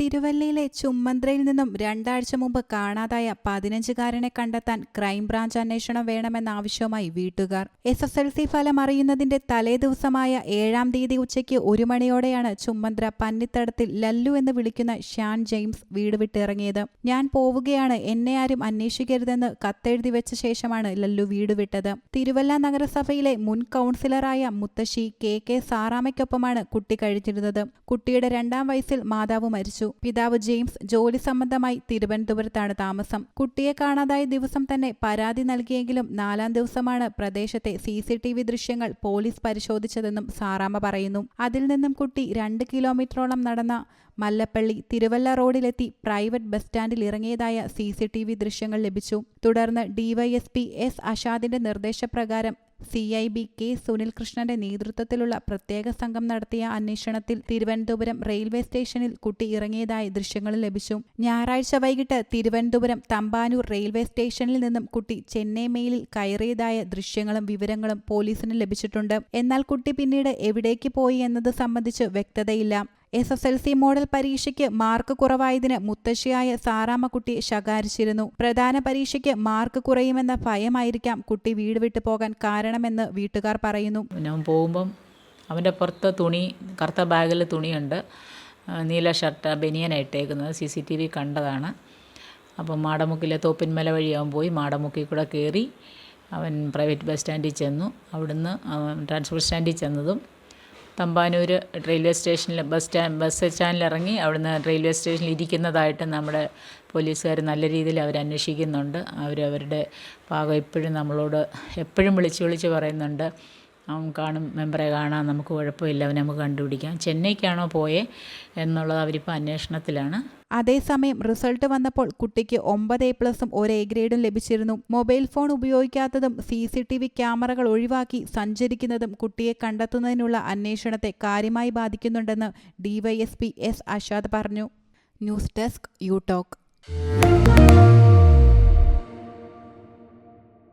തിരുവല്ലയിലെ ചുമ്മന്ത്രയിൽ നിന്നും രണ്ടാഴ്ച മുമ്പ് കാണാതായ പതിനഞ്ചുകാരനെ കണ്ടെത്താൻ ക്രൈംബ്രാഞ്ച് അന്വേഷണം വേണമെന്ന ആവശ്യവുമായി വീട്ടുകാർ. എസ് എസ് എൽ സി ഫലം അറിയുന്നതിന്റെ തലേദിവസമായ ഏഴാം തീയതി ഉച്ചയ്ക്ക് ഒരു മണിയോടെയാണ് ചുമ്മന്ത്ര പന്നിത്തടത്തിൽ ലല്ലു എന്ന് വിളിക്കുന്ന ഷാൻ ജെയിംസ് വീട് വിട്ടിറങ്ങിയത്. ഞാൻ പോവുകയാണ് എന്നെ ആരും അന്വേഷിക്കരുതെന്ന് കത്തെഴുതി വെച്ച ശേഷമാണ് ലല്ലു വീട് വിട്ടത്. തിരുവല്ല നഗരസഭയിലെ മുൻ കൗൺസിലറായ മുത്തശ്ശി കെ കെ സാറാമയ്ക്കൊപ്പമാണ് കുട്ടി കഴിച്ചിരുന്നത് കുട്ടിയുടെ രണ്ടാം വയസ്സിൽ മാതാവ് മരിച്ചു. പിതാവ് ജെയിംസ് ജോലി സംബന്ധമായി തിരുവനന്തപുരത്താണ് താമസം. കുട്ടിയെ കാണാതായ ദിവസം തന്നെ പരാതി നൽകിയെങ്കിലും നാലാം ദിവസമാണ് പ്രദേശത്തെ സി സി ടി വി ദൃശ്യങ്ങൾ പോലീസ് പരിശോധിച്ചതെന്നും സാറാമ്മ പറയുന്നു. അതിൽ നിന്നും കുട്ടി രണ്ട് കിലോമീറ്ററോളം നടന്ന മല്ലപ്പള്ളി തിരുവല്ല റോഡിലെത്തി പ്രൈവറ്റ് ബസ് സ്റ്റാൻഡിൽ ഇറങ്ങിയതായ സി സി ടി വി ദൃശ്യങ്ങൾ ലഭിച്ചു. തുടർന്ന് ഡിവൈഎസ്പി എസ് അഷാദിന്റെ നിർദ്ദേശപ്രകാരം സി ഐ ബി കെ സുനിൽകൃഷ്ണന്റെ നേതൃത്വത്തിലുള്ള പ്രത്യേക സംഘം നടത്തിയ അന്വേഷണത്തിൽ തിരുവനന്തപുരം റെയിൽവേ സ്റ്റേഷനിൽ കുട്ടി ഇറങ്ങിയതായി ദൃശ്യങ്ങൾ ലഭിച്ചു. ഞായറാഴ്ച വൈകിട്ട് തിരുവനന്തപുരം തമ്പാനൂർ റെയിൽവേ സ്റ്റേഷനിൽ നിന്നും കുട്ടി ചെന്നൈ മെയിലിൽ കയറിയതായ ദൃശ്യങ്ങളും വിവരങ്ങളും പോലീസിന് ലഭിച്ചിട്ടുണ്ട്. എന്നാൽ കുട്ടി പിന്നീട് എവിടേക്ക് പോയി എന്നത് സംബന്ധിച്ച് വ്യക്തതയില്ല. S S L C model പരീക്ഷയ്ക്ക് മാർക്ക് കുറവായതിന് മുത്തശ്ശിയായ സാറാമ്മക്കുട്ടി ശകാരിച്ചിരുന്നു. പ്രധാന പരീക്ഷയ്ക്ക് മാർക്ക് കുറയുമെന്ന ഭയമായിരിക്കാം കുട്ടി വീട് വിട്ടു പോകാൻ കാരണമെന്ന് വീട്ടുകാർ പറയുന്നു. ഞാൻ പോകുമ്പം അവന്റെ പുറത്ത് തുണി കറുത്ത ബാഗിൽ തുണിയുണ്ട്. നീല ഷർട്ട് ബനിയനായിട്ടേക്കുന്നത് സി സി ടി വി കണ്ടതാണ്. അപ്പം മാടമുക്കിലെ തോപ്പിൻമല വഴി അവൻ പോയി മാടമുക്കിൽ കൂടെ കയറി അവൻ പ്രൈവറ്റ് ബസ് സ്റ്റാൻഡിൽ ചെന്നു. അവിടുന്ന് ട്രാൻസ്പോർട്ട് സ്റ്റാൻഡിൽ ചെന്നതും തമ്പാനൂർ റെയിൽവേ സ്റ്റേഷനിൽ ബസ് സ്റ്റാൻഡ് ബസ് സ്റ്റാൻഡിൽ ഇറങ്ങി അവിടുന്ന് റെയിൽവേ സ്റ്റേഷനിൽ ഇരിക്കുന്നതായിട്ട് നമ്മുടെ പോലീസുകാർ നല്ല രീതിയിൽ അവർ അന്വേഷിക്കുന്നുണ്ട് അവരുടെ ഭാഗം എപ്പോഴും നമ്മളോട് എപ്പോഴും വിളിച്ച് വിളിച്ച് പറയുന്നുണ്ട്. കാണും മെമ്പറെ കാണാം നമുക്ക് കുഴപ്പമില്ല അവനെ നമുക്ക് കണ്ടുപിടിക്കാം. ചെന്നൈക്കാണോ പോയേ എന്നുള്ളത് അവരിപ്പോൾ അന്വേഷണത്തിലാണ്. അതേസമയം റിസൾട്ട് വന്നപ്പോൾ കുട്ടിക്ക് ഒമ്പത് എ പ്ലസും ഒരു എ ഗ്രേഡും ലഭിച്ചിരുന്നു. മൊബൈൽ ഫോൺ ഉപയോഗിക്കാത്തതും സി സി ടി വി ക്യാമറകൾ ഒഴിവാക്കി സഞ്ചരിക്കുന്നതും കുട്ടിയെ കണ്ടെത്തുന്നതിനുള്ള അന്വേഷണത്തെ കാര്യമായി ബാധിക്കുന്നുണ്ടെന്ന് ഡിവൈഎസ്പി എസ് അഷാദ് പറഞ്ഞു. News desk U talk.